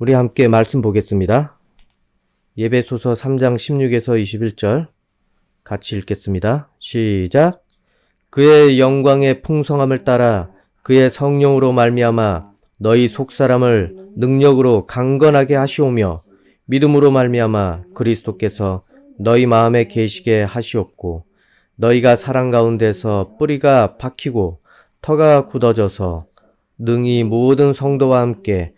우리 함께 말씀 보겠습니다. 예배소서 3장 16에서 21절 같이 읽겠습니다. 시작. 그의 영광의 풍성함을 따라 그의 성령으로 말미암아 너희 속사람을 능력으로 강건하게 하시오며 믿음으로 말미암아 그리스도께서 너희 마음에 계시게 하시옵고 너희가 사랑 가운데서 뿌리가 박히고 터가 굳어져서 능히 모든 성도와 함께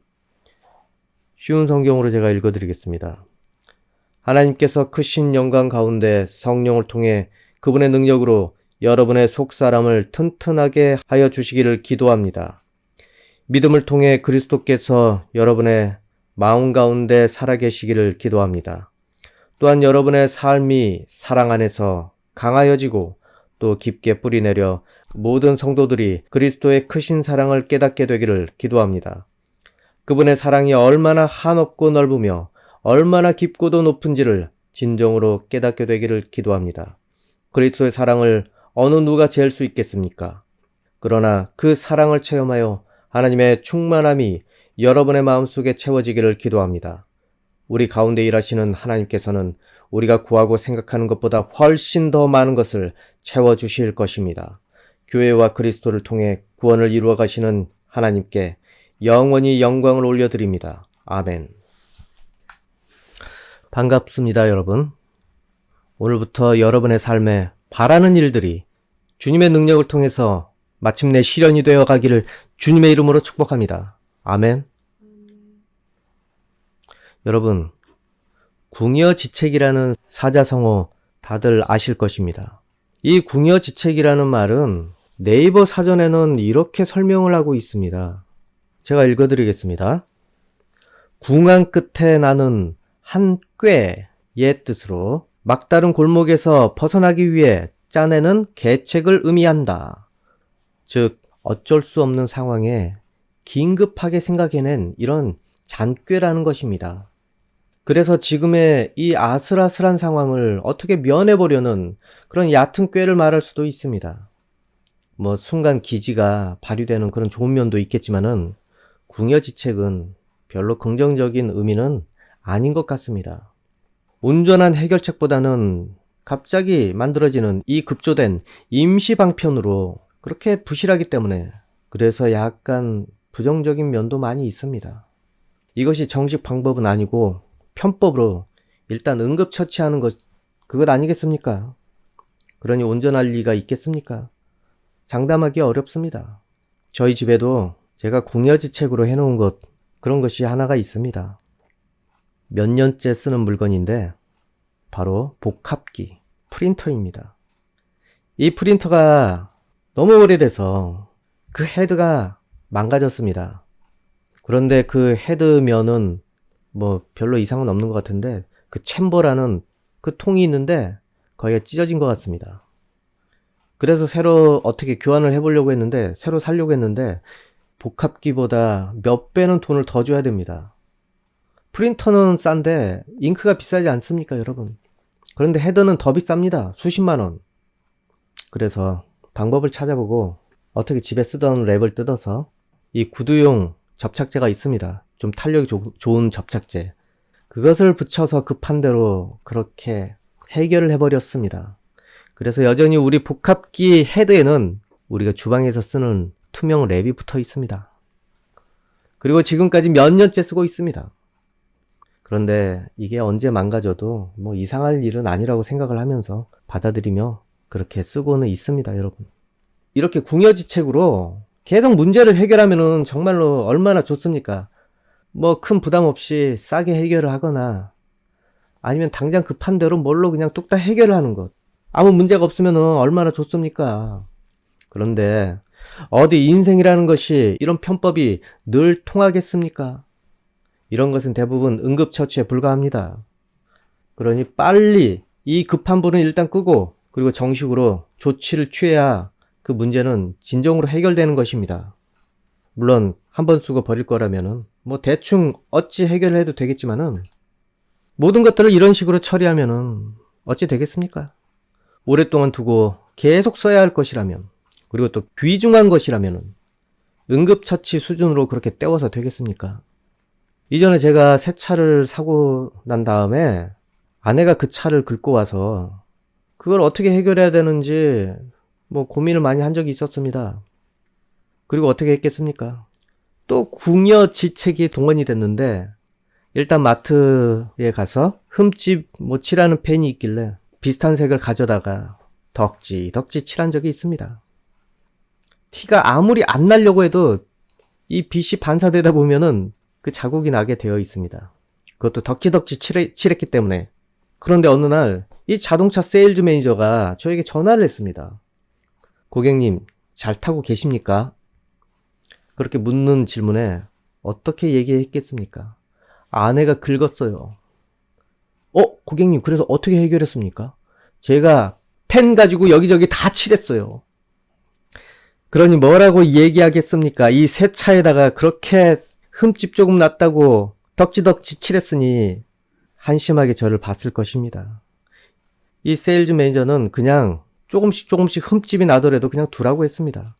쉬운 성경으로 제가 읽어드리겠습니다. 하나님께서 크신 영광 가운데 성령을 통해 그분의 능력으로 여러분의 속사람을 튼튼하게 하여 주시기를 기도합니다. 믿음을 통해 그리스도께서 여러분의 마음 가운데 살아계시기를 기도합니다. 또한 여러분의 삶이 사랑 안에서 강하여지고 또 깊게 뿌리내려 모든 성도들이 그리스도의 크신 사랑을 깨닫게 되기를 기도합니다. 그분의 사랑이 얼마나 한없고 넓으며 얼마나 깊고도 높은지를 진정으로 깨닫게 되기를 기도합니다. 그리스도의 사랑을 어느 누가 잴수 있겠습니까? 그러나 그 사랑을 체험하여 하나님의 충만함이 여러분의 마음속에 채워지기를 기도합니다. 우리 가운데 일하시는 하나님께서는 우리가 구하고 생각하는 것보다 훨씬 더 많은 것을 채워주실 것입니다. 교회와 그리스도를 통해 구원을 이루어 가시는 하나님께 영원히 영광을 올려드립니다. 아멘. 반갑습니다, 여러분. 오늘부터 여러분의 삶에 바라는 일들이 주님의 능력을 통해서 마침내 실현이 되어 가기를 주님의 이름으로 축복합니다. 아멘. 여러분, 궁여지책이라는 사자성어 다들 아실 것입니다. 이 궁여지책이라는 말은 네이버 사전에는 이렇게 설명을 하고 있습니다. 제가 읽어드리겠습니다. 궁한 끝에 나는 한 꾀의 뜻으로 막다른 골목에서 벗어나기 위해 짜내는 계책을 의미한다. 즉, 어쩔 수 없는 상황에 긴급하게 생각해낸 이런 잔꾀라는 것입니다. 그래서 지금의 이 아슬아슬한 상황을 어떻게 면해보려는 그런 얕은 꾀를 말할 수도 있습니다. 뭐 순간 기지가 발휘되는 그런 좋은 면도 있겠지만은 궁여지책은 별로 긍정적인 의미는 아닌 것 같습니다. 온전한 해결책보다는 갑자기 만들어지는 이 급조된 임시 방편으로 그렇게 부실하기 때문에 그래서 약간 부정적인 면도 많이 있습니다. 이것이 정식 방법은 아니고 편법으로 일단 응급처치하는 것, 그것 아니겠습니까? 그러니 온전할 리가 있겠습니까? 장담하기 어렵습니다. 저희 집에도 제가 궁여지책으로 해놓은 것, 그런 것이 하나가 있습니다. 몇 년째 쓰는 물건인데, 바로 복합기, 프린터입니다. 이 프린터가 너무 오래돼서 그 헤드가 망가졌습니다. 그런데 그 헤드면은 뭐 별로 이상은 없는 것 같은데 그 챔버라는 그 통이 있는데 거의 찢어진 것 같습니다. 그래서 새로 어떻게 교환을 해보려고 했는데 새로 살려고 했는데 복합기보다 몇 배는 돈을 더 줘야 됩니다. 프린터는 싼데 잉크가 비싸지 않습니까, 여러분? 그런데 헤더는 더 비쌉니다. 수십만 원. 그래서 방법을 찾아보고 어떻게 집에 쓰던 랩을 뜯어서 이 구두용 접착제가 있습니다. 좀 탄력이 조, 좋은 접착제. 그것을 붙여서 급한 대로 그렇게 해결을 해버렸습니다. 그래서 여전히 우리 복합기 헤드에는 우리가 주방에서 쓰는 투명 랩이 붙어 있습니다. 그리고 지금까지 몇 년째 쓰고 있습니다. 그런데 이게 언제 망가져도 뭐 이상할 일은 아니라고 생각을 하면서 받아들이며 그렇게 쓰고는 있습니다, 여러분. 이렇게 궁여지책으로 계속 문제를 해결하면은 정말로 얼마나 좋습니까? 뭐 큰 부담 없이 싸게 해결을 하거나 아니면 당장 급한 대로 뭘로 그냥 뚝딱 해결을 하는 것. 아무 문제가 없으면 얼마나 좋습니까? 그런데 어디 인생이라는 것이 이런 편법이 늘 통하겠습니까? 이런 것은 대부분 응급처치에 불과합니다. 그러니 빨리 이 급한 불은 일단 끄고 그리고 정식으로 조치를 취해야 그 문제는 진정으로 해결되는 것입니다. 물론 한 번 쓰고 버릴 거라면은 뭐 대충 어찌 해결해도 되겠지만은 모든 것들을 이런 식으로 처리하면은 어찌 되겠습니까? 오랫동안 두고 계속 써야 할 것이라면 그리고 또 귀중한 것이라면은 응급처치 수준으로 그렇게 때워서 되겠습니까? 이전에 제가 새 차를 사고 난 다음에 아내가 그 차를 긁고 와서 그걸 어떻게 해결해야 되는지 뭐 고민을 많이 한 적이 있었습니다. 그리고 어떻게 했겠습니까? 또 궁여 지책이 동원이 됐는데 일단 마트에 가서 흠집 뭐 칠하는 펜이 있길래 비슷한 색을 가져다가 덕지 덕지 칠한 적이 있습니다. 티가 아무리 안 나려고 해도 이 빛이 반사되다 보면은 그 자국이 나게 되어 있습니다. 그것도 덕지덕지 칠해, 칠했기 때문에. 그런데 어느 날 이 자동차 세일즈 매니저가 저에게 전화를 했습니다. 고객님, 잘 타고 계십니까? 그렇게 묻는 질문에 어떻게 얘기했겠습니까? 아내가 긁었어요. 어, 고객님, 그래서 어떻게 해결했습니까? 제가 펜 가지고 여기저기 다 칠했어요. 그러니 뭐라고 얘기하겠습니까? 이 새 차에다가 그렇게 흠집 조금 났다고 덕지덕지 칠했으니 한심하게 저를 봤을 것입니다. 이 세일즈 매니저는 그냥 조금씩 조금씩 흠집이 나더라도 그냥 두라고 했습니다.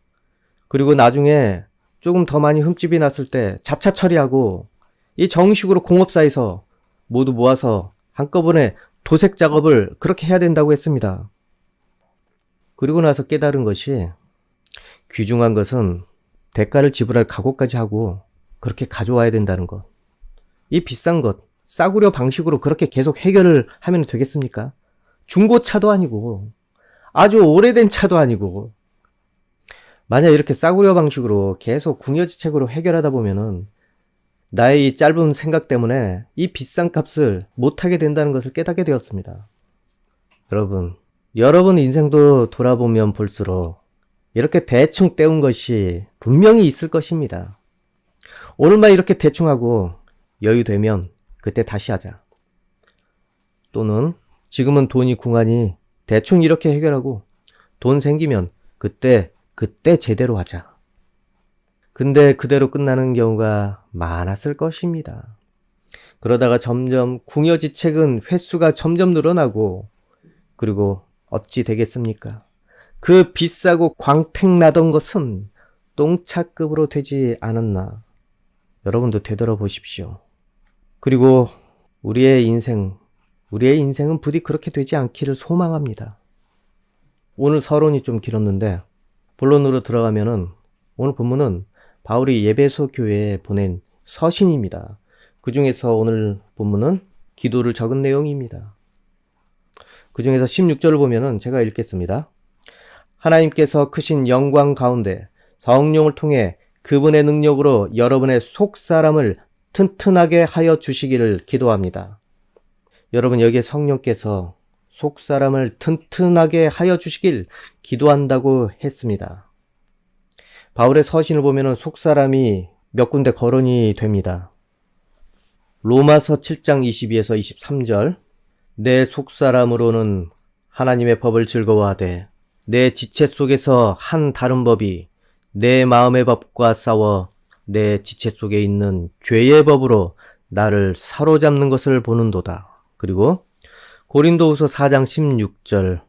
그리고 나중에 조금 더 많이 흠집이 났을 때 자차 처리하고 이 정식으로 공업사에서 모두 모아서 한꺼번에 도색 작업을 그렇게 해야 된다고 했습니다. 그리고 나서 깨달은 것이 귀중한 것은 대가를 지불할 각오까지 하고 그렇게 가져와야 된다는 것. 이 비싼 것, 싸구려 방식으로 그렇게 계속 해결을 하면 되겠습니까? 중고차도 아니고, 아주 오래된 차도 아니고, 만약 이렇게 싸구려 방식으로 계속 궁여지책으로 해결하다 보면은 나의 이 짧은 생각 때문에 이 비싼 값을 못하게 된다는 것을 깨닫게 되었습니다. 여러분, 여러분 인생도 돌아보면 볼수록 이렇게 대충 때운 것이 분명히 있을 것입니다. 오늘만 이렇게 대충 하고 여유 되면 그때 다시 하자. 또는 지금은 돈이 궁하니 대충 이렇게 해결하고 돈 생기면 그때 그때 제대로 하자. 근데 그대로 끝나는 경우가 많았을 것입니다. 그러다가 점점 궁여지책은 횟수가 점점 늘어나고 그리고 어찌 되겠습니까? 그 비싸고 광택나던 것은 똥차급으로 되지 않았나. 여러분도 되돌아보십시오. 그리고 우리의 인생, 우리의 인생은 부디 그렇게 되지 않기를 소망합니다. 오늘 서론이 좀 길었는데 본론으로 들어가면은 오늘 본문은 바울이 예배소 교회에 보낸 서신입니다. 그 중에서 오늘 본문은 기도를 적은 내용입니다. 그 중에서 16절을 보면은 제가 읽겠습니다. 하나님께서 크신 영광 가운데 성령을 통해 그분의 능력으로 여러분의 속 사람을 튼튼하게 하여 주시기를 기도합니다. 여러분 여기에 성령께서 속 사람을 튼튼하게 하여 주시길 기도한다고 했습니다. 바울의 서신을 보면 속 사람이 몇 군데 거론이 됩니다. 로마서 7장 22에서 23절 내 속 사람으로는 하나님의 법을 즐거워하되 내 지체 속에서 한 다른 법이 내 마음의 법과 싸워 내 지체 속에 있는 죄의 법으로 나를 사로잡는 것을 보는도다. 그리고 고린도후서 4장 16절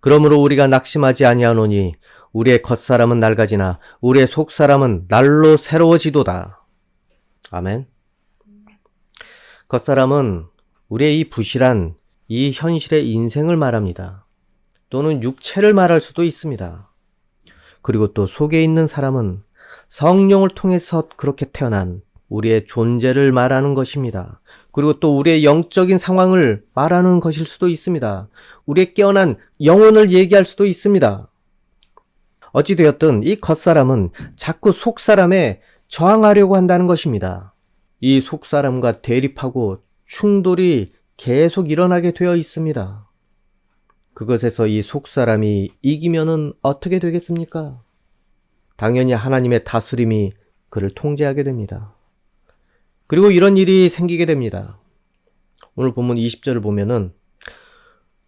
그러므로 우리가 낙심하지 아니하노니 우리의 겉사람은 낡아지나 우리의 속사람은 날로 새로워지도다. 아멘. 겉사람은 우리의 이 부실한 이 현실의 인생을 말합니다. 또는 육체를 말할 수도 있습니다. 그리고 또 속에 있는 사람은 성령을 통해서 그렇게 태어난 우리의 존재를 말하는 것입니다. 그리고 또 우리의 영적인 상황을 말하는 것일 수도 있습니다. 우리의 깨어난 영혼을 얘기할 수도 있습니다. 어찌되었든 이 겉사람은 자꾸 속사람에 저항하려고 한다는 것입니다. 이 속사람과 대립하고 충돌이 계속 일어나게 되어 있습니다. 그것에서 이 속사람이 이기면은 어떻게 되겠습니까? 당연히 하나님의 다스림이 그를 통제하게 됩니다. 그리고 이런 일이 생기게 됩니다. 오늘 본문 20절을 보면은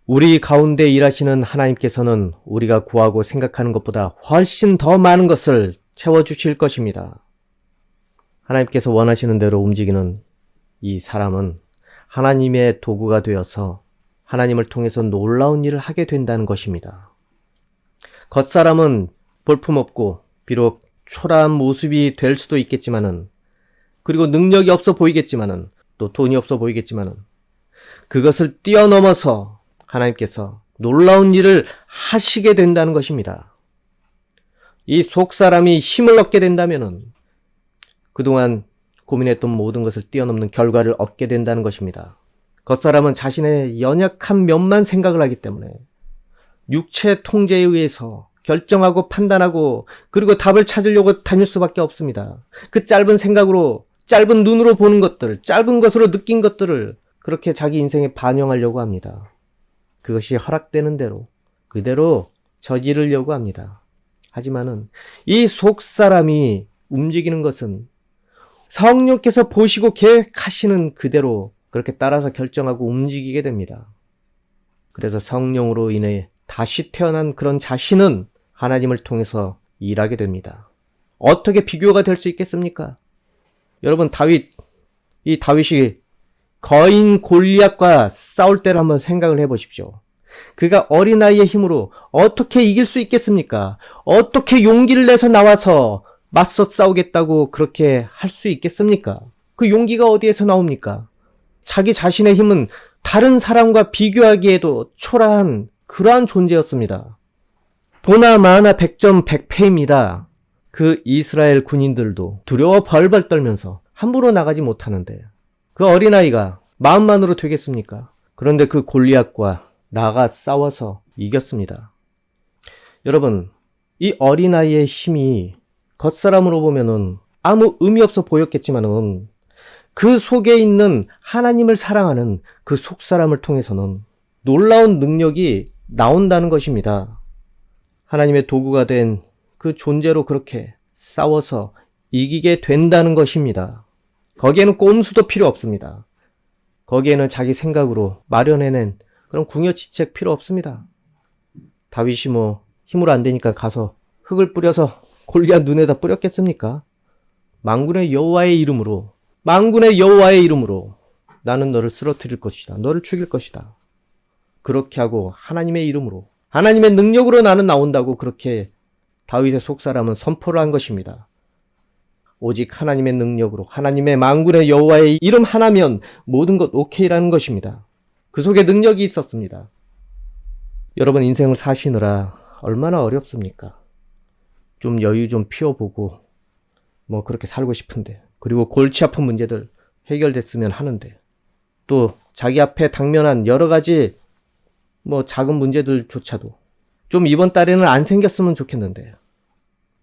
우리 가운데 일하시는 하나님께서는 우리가 구하고 생각하는 것보다 훨씬 더 많은 것을 채워주실 것입니다. 하나님께서 원하시는 대로 움직이는 이 사람은 하나님의 도구가 되어서 하나님을 통해서 놀라운 일을 하게 된다는 것입니다. 겉사람은 볼품없고 비록 초라한 모습이 될 수도 있겠지만은 그리고 능력이 없어 보이겠지만은 또 돈이 없어 보이겠지만은 그것을 뛰어넘어서 하나님께서 놀라운 일을 하시게 된다는 것입니다. 이 속 사람이 힘을 얻게 된다면은 그동안 고민했던 모든 것을 뛰어넘는 결과를 얻게 된다는 것입니다. 겉사람은 자신의 연약한 면만 생각을 하기 때문에 육체 통제에 의해서 결정하고 판단하고 그리고 답을 찾으려고 다닐 수밖에 없습니다. 그 짧은 생각으로 짧은 눈으로 보는 것들, 짧은 것으로 느낀 것들을 그렇게 자기 인생에 반영하려고 합니다. 그것이 허락되는 대로 그대로 저지르려고 합니다. 하지만은 이 속 사람이 움직이는 것은 성령께서 보시고 계획하시는 그대로 그렇게 따라서 결정하고 움직이게 됩니다. 그래서 성령으로 인해 다시 태어난 그런 자신은 하나님을 통해서 일하게 됩니다. 어떻게 비교가 될 수 있겠습니까? 여러분 다윗 이 다윗이 거인 골리앗과 싸울 때를 한번 생각을 해 보십시오. 그가 어린아이의 힘으로 어떻게 이길 수 있겠습니까? 어떻게 용기를 내서 나와서 맞서 싸우겠다고 그렇게 할 수 있겠습니까? 그 용기가 어디에서 나옵니까? 자기 자신의 힘은 다른 사람과 비교하기에도 초라한 그러한 존재였습니다. 보나 마나 백점 백패입니다. 그 이스라엘 군인들도 두려워 벌벌 떨면서 함부로 나가지 못하는데 그 어린아이가 마음만으로 되겠습니까? 그런데 그 골리앗과 나가 싸워서 이겼습니다. 여러분, 이 어린아이의 힘이 겉사람으로 보면은 아무 의미 없어 보였겠지만은 그 속에 있는 하나님을 사랑하는 그 속사람을 통해서는 놀라운 능력이 나온다는 것입니다. 하나님의 도구가 된 그 존재로 그렇게 싸워서 이기게 된다는 것입니다. 거기에는 꼼수도 필요 없습니다. 거기에는 자기 생각으로 마련해낸 그런 궁여지책 필요 없습니다. 다윗이 뭐 힘으로 안 되니까 가서 흙을 뿌려서 골리앗 눈에다 뿌렸겠습니까? 망군의 여호와의 이름으로 망군의 여호와의 이름으로 나는 너를 쓰러뜨릴 것이다. 너를 죽일 것이다. 그렇게 하고 하나님의 이름으로 하나님의 능력으로 나는 나온다고 그렇게 다윗의 속사람은 선포를 한 것입니다. 오직 하나님의 능력으로 하나님의 망군의 여호와의 이름 하나면 모든 것 오케이라는 것입니다. 그 속에 능력이 있었습니다. 여러분 인생을 사시느라 얼마나 어렵습니까? 좀 여유 좀 피워보고 뭐 그렇게 살고 싶은데 그리고 골치 아픈 문제들 해결됐으면 하는데 또 자기 앞에 당면한 여러 가지 뭐 작은 문제들조차도 좀 이번 달에는 안 생겼으면 좋겠는데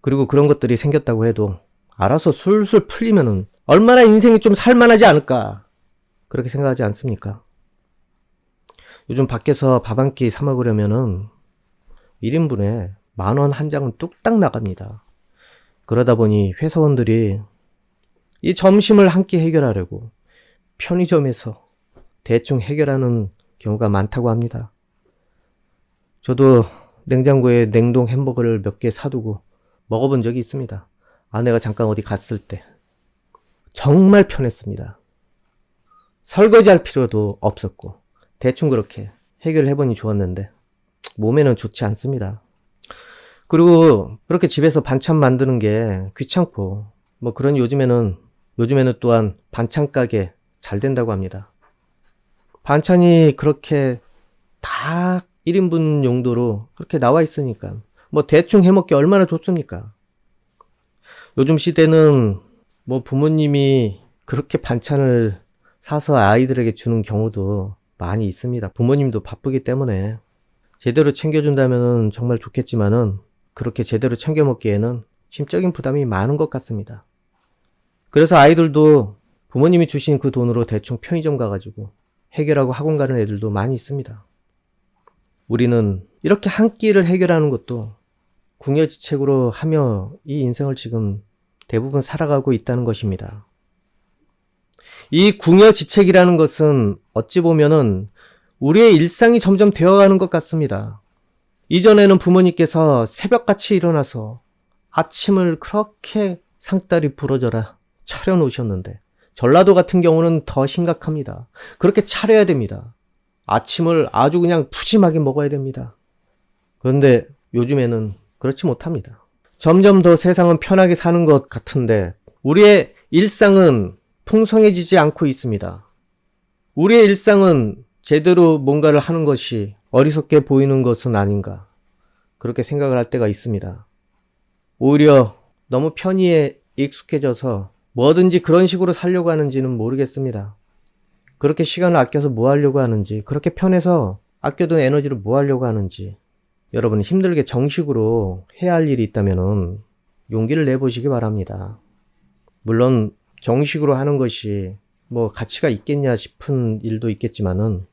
그리고 그런 것들이 생겼다고 해도 알아서 술술 풀리면은 얼마나 인생이 좀 살만하지 않을까 그렇게 생각하지 않습니까? 요즘 밖에서 밥 한 끼 사 먹으려면은 1인분에 만 원 한 장은 뚝딱 나갑니다. 그러다 보니 회사원들이 이 점심을 한끼 해결하려고 편의점에서 대충 해결하는 경우가 많다고 합니다. 저도 냉장고에 냉동 햄버거를 몇 개 사두고 먹어본 적이 있습니다. 아내가 잠깐 어디 갔을 때. 정말 편했습니다. 설거지할 필요도 없었고, 대충 그렇게 해결해보니 좋았는데, 몸에는 좋지 않습니다. 그리고 그렇게 집에서 반찬 만드는 게 귀찮고, 뭐 그런 요즘에는, 요즘에는 또한 반찬 가게 잘 된다고 합니다. 반찬이 그렇게 다 1인분 용도로 그렇게 나와 있으니까 뭐 대충 해먹기 얼마나 좋습니까? 요즘 시대는 뭐 부모님이 그렇게 반찬을 사서 아이들에게 주는 경우도 많이 있습니다. 부모님도 바쁘기 때문에 제대로 챙겨준다면 정말 좋겠지만은 그렇게 제대로 챙겨 먹기에는 심적인 부담이 많은 것 같습니다. 그래서 아이들도 부모님이 주신 그 돈으로 대충 편의점 가가지고 해결하고 학원 가는 애들도 많이 있습니다. 우리는 이렇게 한 끼를 해결하는 것도 궁여지책으로 하며 이 인생을 지금 대부분 살아가고 있다는 것입니다. 이 궁여지책이라는 것은 어찌 보면은 우리의 일상이 점점 되어가는 것 같습니다. 이전에는 부모님께서 새벽같이 일어나서 아침을 그렇게 상다리 부러져라 차려놓으셨는데 전라도 같은 경우는 더 심각합니다. 그렇게 차려야 됩니다. 아침을 아주 그냥 푸짐하게 먹어야 됩니다. 그런데 요즘에는 그렇지 못합니다. 점점 더 세상은 편하게 사는 것 같은데 우리의 일상은 풍성해지지 않고 있습니다. 우리의 일상은 제대로 뭔가를 하는 것이 어리석게 보이는 것은 아닌가. 그렇게 생각을 할 때가 있습니다. 오히려 너무 편의에 익숙해져서 뭐든지 그런 식으로 살려고 하는지는 모르겠습니다. 그렇게 시간을 아껴서 뭐 하려고 하는지, 그렇게 편해서 아껴둔 에너지를 뭐 하려고 하는지, 여러분 힘들게 정식으로 해야 할 일이 있다면 용기를 내보시기 바랍니다. 물론 정식으로 하는 것이 뭐 가치가 있겠냐 싶은 일도 있겠지만은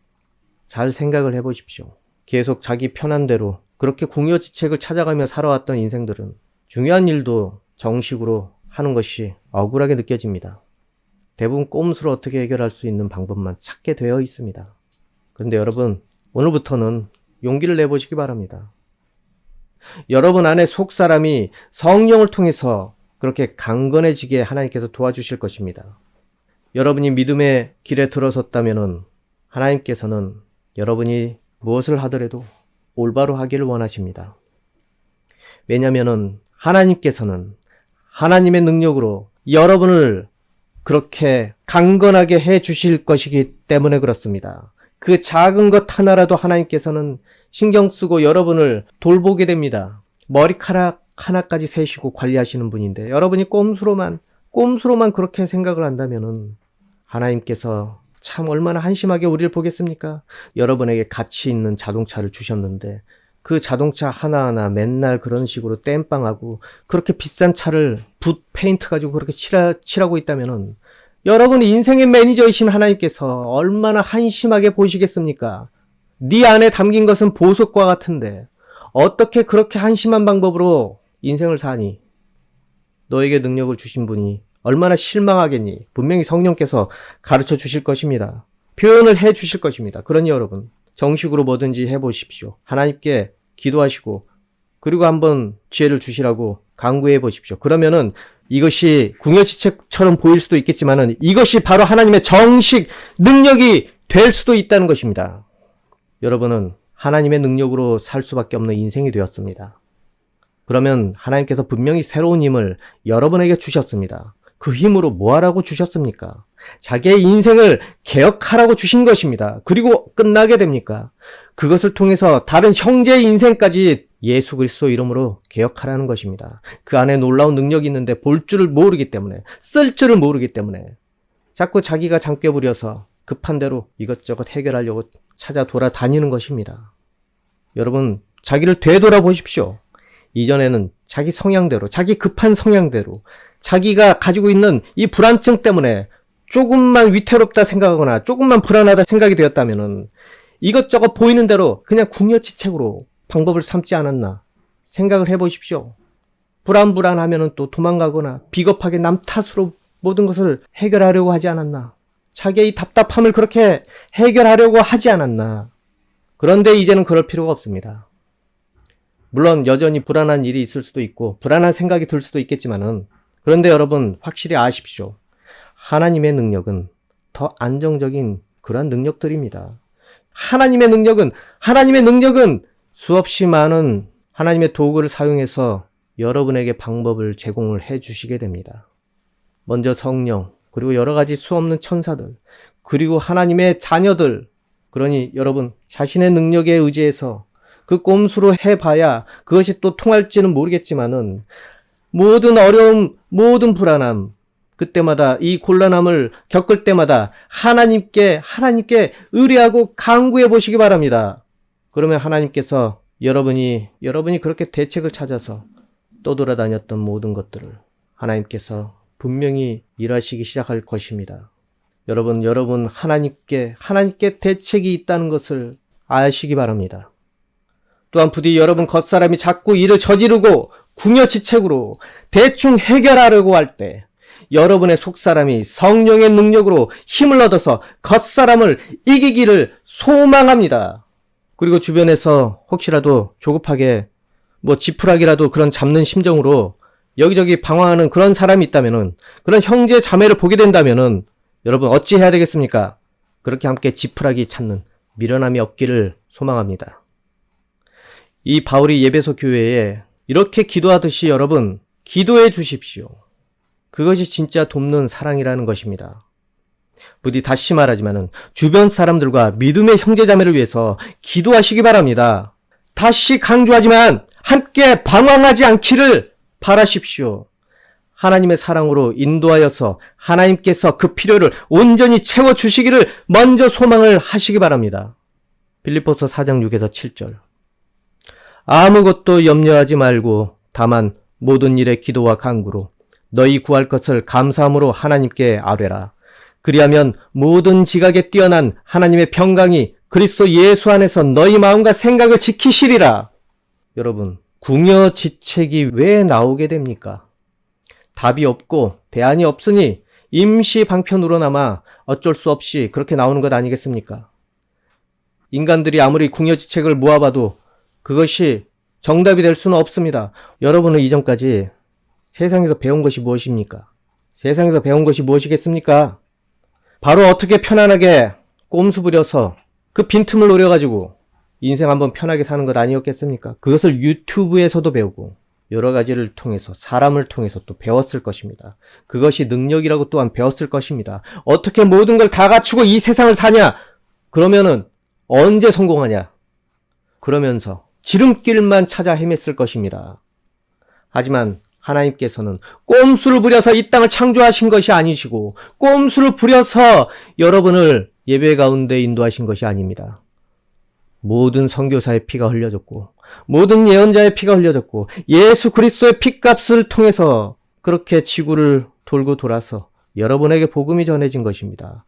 잘 생각을 해보십시오. 계속 자기 편한 대로 그렇게 궁여지책을 찾아가며 살아왔던 인생들은 중요한 일도 정식으로 하는 것이 억울하게 느껴집니다. 대부분 꼼수로 어떻게 해결할 수 있는 방법만 찾게 되어 있습니다. 근데 여러분, 오늘부터는 용기를 내보시기 바랍니다. 여러분 안에 속 사람이 성령을 통해서 그렇게 강건해지게 하나님께서 도와주실 것입니다. 여러분이 믿음의 길에 들어섰다면 하나님께서는 여러분이 무엇을 하더라도 올바로 하기를 원하십니다. 왜냐면은 하나님께서는 하나님의 능력으로 여러분을 그렇게 강건하게 해 주실 것이기 때문에 그렇습니다. 그 작은 것 하나라도 하나님께서는 신경 쓰고 여러분을 돌보게 됩니다. 머리카락 하나까지 세시고 관리하시는 분인데 여러분이 꼼수로만 꼼수로만 그렇게 생각을 한다면은 하나님께서 참 얼마나 한심하게 우리를 보겠습니까? 여러분에게 가치 있는 자동차를 주셨는데 그 자동차 하나하나 맨날 그런 식으로 땜빵하고 그렇게 비싼 차를 붓 페인트 가지고 그렇게 칠하, 칠하고 있다면은 여러분이 인생의 매니저이신 하나님께서 얼마나 한심하게 보시겠습니까? 네 안에 담긴 것은 보석과 같은데 어떻게 그렇게 한심한 방법으로 인생을 사니? 너에게 능력을 주신 분이 얼마나 실망하겠니? 분명히 성령께서 가르쳐 주실 것입니다. 표현을 해 주실 것입니다. 그러니 여러분, 정식으로 뭐든지 해보십시오. 하나님께 기도하시고, 그리고 한번 지혜를 주시라고 강구해 보십시오. 그러면은 이것이 궁여지책처럼 보일 수도 있겠지만은 이것이 바로 하나님의 정식 능력이 될 수도 있다는 것입니다. 여러분은 하나님의 능력으로 살 수밖에 없는 인생이 되었습니다. 그러면 하나님께서 분명히 새로운 힘을 여러분에게 주셨습니다. 그 힘으로 뭐 하라고 주셨습니까? 자기의 인생을 개혁하라고 주신 것입니다. 그리고 끝나게 됩니까? 그것을 통해서 다른 형제의 인생까지 예수 그리스도 이름으로 개혁하라는 것입니다. 그 안에 놀라운 능력이 있는데 볼 줄을 모르기 때문에, 쓸 줄을 모르기 때문에 자꾸 자기가 장깨 부려서 급한 대로 이것저것 해결하려고 찾아 돌아다니는 것입니다. 여러분, 자기를 되돌아보십시오. 이전에는 자기 성향대로, 자기 급한 성향대로, 자기가 가지고 있는 이 불안증 때문에 조금만 위태롭다 생각하거나 조금만 불안하다 생각이 되었다면은 이것저것 보이는 대로 그냥 궁여지책으로 방법을 삼지 않았나 생각을 해보십시오. 불안불안하면은 또 도망가거나 비겁하게 남 탓으로 모든 것을 해결하려고 하지 않았나. 자기의 이 답답함을 그렇게 해결하려고 하지 않았나. 그런데 이제는 그럴 필요가 없습니다. 물론 여전히 불안한 일이 있을 수도 있고 불안한 생각이 들 수도 있겠지만은 그런데 여러분 확실히 아십시오. 하나님의 능력은 더 안정적인 그러한 능력들입니다. 하나님의 능력은 하나님의 능력은 수없이 많은 하나님의 도구를 사용해서 여러분에게 방법을 제공을 해 주시게 됩니다. 먼저 성령, 그리고 여러 가지 수없는 천사들, 그리고 하나님의 자녀들, 그러니 여러분 자신의 능력에 의지해서 그 꼼수로 해봐야 그것이 또 통할지는 모르겠지만은 모든 어려움, 모든 불안함, 그때마다 이 곤란함을 겪을 때마다 하나님께, 하나님께 의뢰하고 강구해 보시기 바랍니다. 그러면 하나님께서 여러분이, 여러분이 그렇게 대책을 찾아서 떠돌아다녔던 모든 것들을 하나님께서 분명히 일하시기 시작할 것입니다. 여러분, 여러분, 하나님께, 하나님께 대책이 있다는 것을 아시기 바랍니다. 또한 부디 여러분 겉사람이 자꾸 일을 저지르고 궁여지책으로 대충 해결하려고 할 때, 여러분의 속사람이 성령의 능력으로 힘을 얻어서 겉사람을 이기기를 소망합니다. 그리고 주변에서 혹시라도 조급하게 뭐 지푸라기라도 그런 잡는 심정으로 여기저기 방황하는 그런 사람이 있다면은 그런 형제 자매를 보게 된다면은 여러분 어찌 해야 되겠습니까? 그렇게 함께 지푸라기 찾는 미련함이 없기를 소망합니다. 이 바울이 예배소 교회에 이렇게 기도하듯이 여러분 기도해 주십시오. 그것이 진짜 돕는 사랑이라는 것입니다. 부디 다시 말하지만은 주변 사람들과 믿음의 형제자매를 위해서 기도하시기 바랍니다. 다시 강조하지만 함께 방황하지 않기를 바라십시오. 하나님의 사랑으로 인도하여서 하나님께서 그 필요를 온전히 채워 주시기를 먼저 소망을 하시기 바랍니다. 빌립보서 4장 6에서 7절. 아무것도 염려하지 말고 다만 모든 일에 기도와 간구로 너희 구할 것을 감사함으로 하나님께 아뢰라. 그리하면 모든 지각에 뛰어난 하나님의 평강이 그리스도 예수 안에서 너희 마음과 생각을 지키시리라. 여러분, 궁여 지책이 왜 나오게 됩니까? 답이 없고 대안이 없으니 임시 방편으로나마 어쩔 수 없이 그렇게 나오는 것 아니겠습니까? 인간들이 아무리 궁여 지책을 모아봐도 그것이 정답이 될 수는 없습니다. 여러분은 이전까지 세상에서 배운 것이 무엇입니까? 세상에서 배운 것이 무엇이겠습니까? 바로 어떻게 편안하게 꼼수 부려서 그 빈틈을 노려가지고 인생 한번 편하게 사는 것 아니었겠습니까? 그것을 유튜브에서도 배우고 여러 가지를 통해서 사람을 통해서 또 배웠을 것입니다. 그것이 능력이라고 또한 배웠을 것입니다. 어떻게 모든 걸 다 갖추고 이 세상을 사냐? 그러면은 언제 성공하냐? 그러면서 지름길만 찾아 헤맸을 것입니다. 하지만 하나님께서는 꼼수를 부려서 이 땅을 창조하신 것이 아니시고 꼼수를 부려서 여러분을 예배 가운데 인도하신 것이 아닙니다. 모든 선교사의 피가 흘려졌고 모든 예언자의 피가 흘려졌고 예수 그리스도의 피값을 통해서 그렇게 지구를 돌고 돌아서 여러분에게 복음이 전해진 것입니다.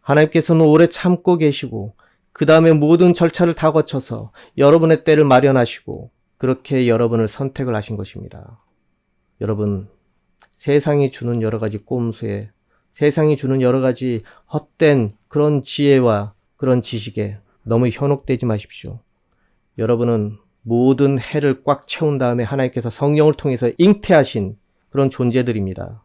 하나님께서는 오래 참고 계시고 그 다음에 모든 절차를 다 거쳐서 여러분의 때를 마련하시고 그렇게 여러분을 선택을 하신 것입니다. 여러분, 세상이 주는 여러 가지 꼼수에 세상이 주는 여러 가지 헛된 그런 지혜와 그런 지식에 너무 현혹되지 마십시오. 여러분은 모든 해를 꽉 채운 다음에 하나님께서 성령을 통해서 잉태하신 그런 존재들입니다.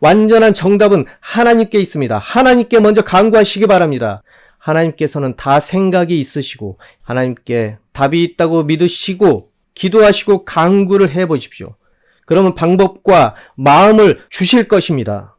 완전한 정답은 하나님께 있습니다. 하나님께 먼저 간구하시기 바랍니다. 하나님께서는 다 생각이 있으시고 하나님께 답이 있다고 믿으시고 기도하시고 간구를 해 보십시오. 그러면 방법과 마음을 주실 것입니다.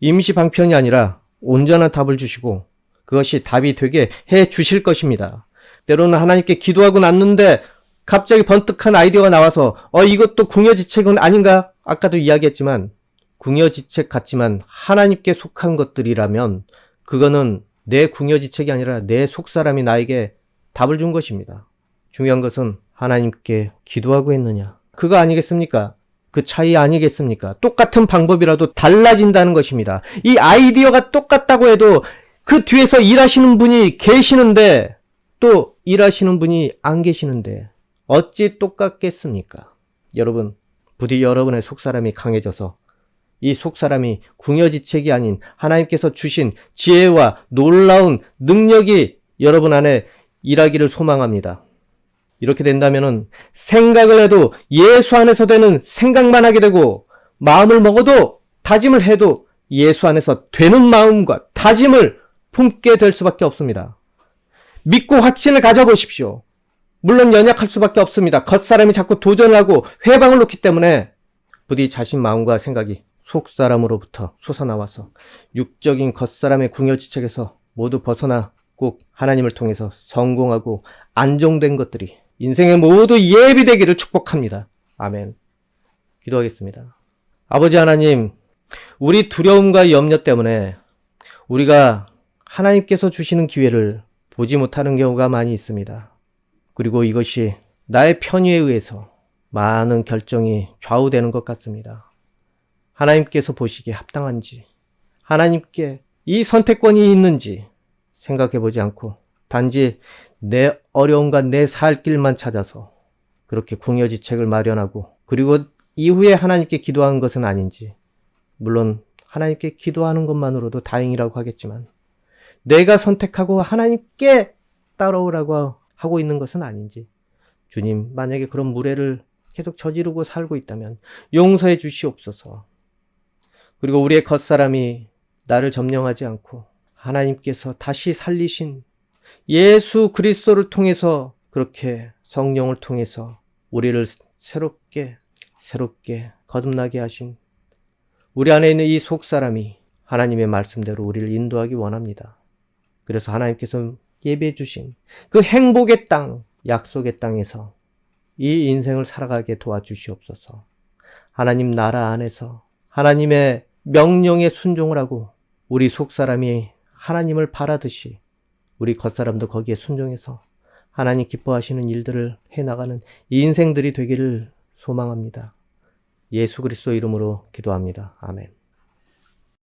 임시 방편이 아니라 온전한 답을 주시고 그것이 답이 되게 해 주실 것입니다. 때로는 하나님께 기도하고 났는데 갑자기 번뜩한 아이디어가 나와서 어 이것도 궁여지책은 아닌가? 아까도 이야기했지만 궁여지책 같지만 하나님께 속한 것들이라면 그거는 내 궁여지책이 아니라 내 속사람이 나에게 답을 준 것입니다. 중요한 것은 하나님께 기도하고 했느냐. 그거 아니겠습니까? 그 차이 아니겠습니까? 똑같은 방법이라도 달라진다는 것입니다. 이 아이디어가 똑같다고 해도 그 뒤에서 일하시는 분이 계시는데 또 일하시는 분이 안 계시는데 어찌 똑같겠습니까? 여러분, 부디 여러분의 속사람이 강해져서 이 속사람이 궁여지책이 아닌 하나님께서 주신 지혜와 놀라운 능력이 여러분 안에 일하기를 소망합니다. 이렇게 된다면은 생각을 해도 예수 안에서 되는 생각만 하게 되고 마음을 먹어도 다짐을 해도 예수 안에서 되는 마음과 다짐을 품게 될 수밖에 없습니다. 믿고 확신을 가져보십시오. 물론 연약할 수밖에 없습니다. 겉사람이 자꾸 도전하고 회방을 놓기 때문에 부디 자신 마음과 생각이 속사람으로부터 솟아나와서 육적인 겉사람의 궁여지책에서 모두 벗어나 꼭 하나님을 통해서 성공하고 안정된 것들이 인생에 모두 예비되기를 축복합니다. 아멘. 기도하겠습니다. 아버지 하나님, 우리 두려움과 염려 때문에 우리가 하나님께서 주시는 기회를 보지 못하는 경우가 많이 있습니다. 그리고 이것이 나의 편의에 의해서 많은 결정이 좌우되는 것 같습니다. 하나님께서 보시기에 합당한지, 하나님께 이 선택권이 있는지 생각해 보지 않고 단지 내 어려움과 내 살 길만 찾아서 그렇게 궁여지책을 마련하고 그리고 이후에 하나님께 기도한 것은 아닌지 물론 하나님께 기도하는 것만으로도 다행이라고 하겠지만 내가 선택하고 하나님께 따라오라고 하고 있는 것은 아닌지 주님 만약에 그런 무례를 계속 저지르고 살고 있다면 용서해 주시옵소서. 그리고 우리의 겉사람이 나를 점령하지 않고 하나님께서 다시 살리신 예수 그리스도를 통해서 그렇게 성령을 통해서 우리를 새롭게 새롭게 거듭나게 하신 우리 안에 있는 이 속사람이 하나님의 말씀대로 우리를 인도하기 원합니다. 그래서 하나님께서 예배해 주신 그 행복의 땅, 약속의 땅에서 이 인생을 살아가게 도와주시옵소서. 하나님 나라 안에서 하나님의 명령에 순종을 하고 우리 속사람이 하나님을 바라듯이 우리 겉사람도 거기에 순종해서 하나님 기뻐하시는 일들을 해나가는 인생들이 되기를 소망합니다. 예수 그리스도 이름으로 기도합니다. 아멘.